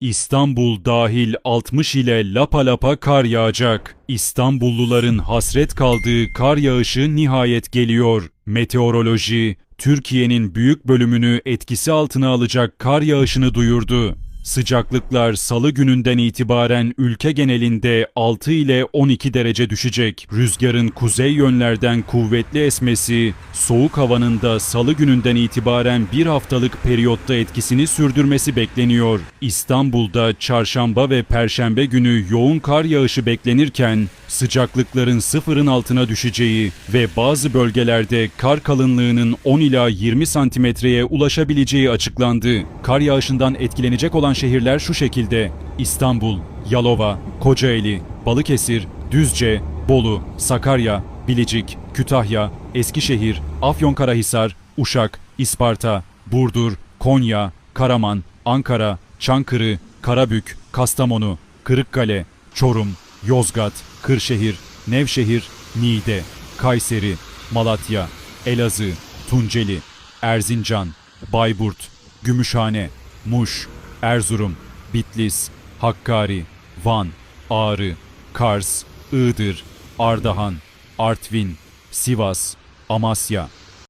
İstanbul dahil 60 ile lapa lapa kar yağacak. İstanbulluların hasret kaldığı kar yağışı nihayet geliyor. Meteoroloji, Türkiye'nin büyük bölümünü etkisi altına alacak kar yağışını duyurdu. Sıcaklıklar salı gününden itibaren ülke genelinde 6 ile 12 derece düşecek. Rüzgarın kuzey yönlerden kuvvetli esmesi, soğuk havanın da salı gününden itibaren bir haftalık periyotta etkisini sürdürmesi bekleniyor. İstanbul'da çarşamba ve perşembe günü yoğun kar yağışı beklenirken sıcaklıkların sıfırın altına düşeceği ve bazı bölgelerde kar kalınlığının 10 ila 20 santimetreye ulaşabileceği açıklandı. Kar yağışından etkilenecek olan şehirler şu şekilde: İstanbul, Yalova, Kocaeli, Balıkesir, Düzce, Bolu, Sakarya, Bilecik, Kütahya, Eskişehir, Afyonkarahisar, Uşak, İsparta, Burdur, Konya, Karaman, Ankara, Çankırı, Karabük, Kastamonu, Kırıkkale, Çorum, Yozgat, Kırşehir, Nevşehir, Niğde, Kayseri, Malatya, Elazığ, Tunceli, Erzincan, Bayburt, Gümüşhane, Muş, Erzurum, Bitlis, Hakkari, Van, Ağrı, Kars, Iğdır, Ardahan, Artvin, Sivas, Amasya,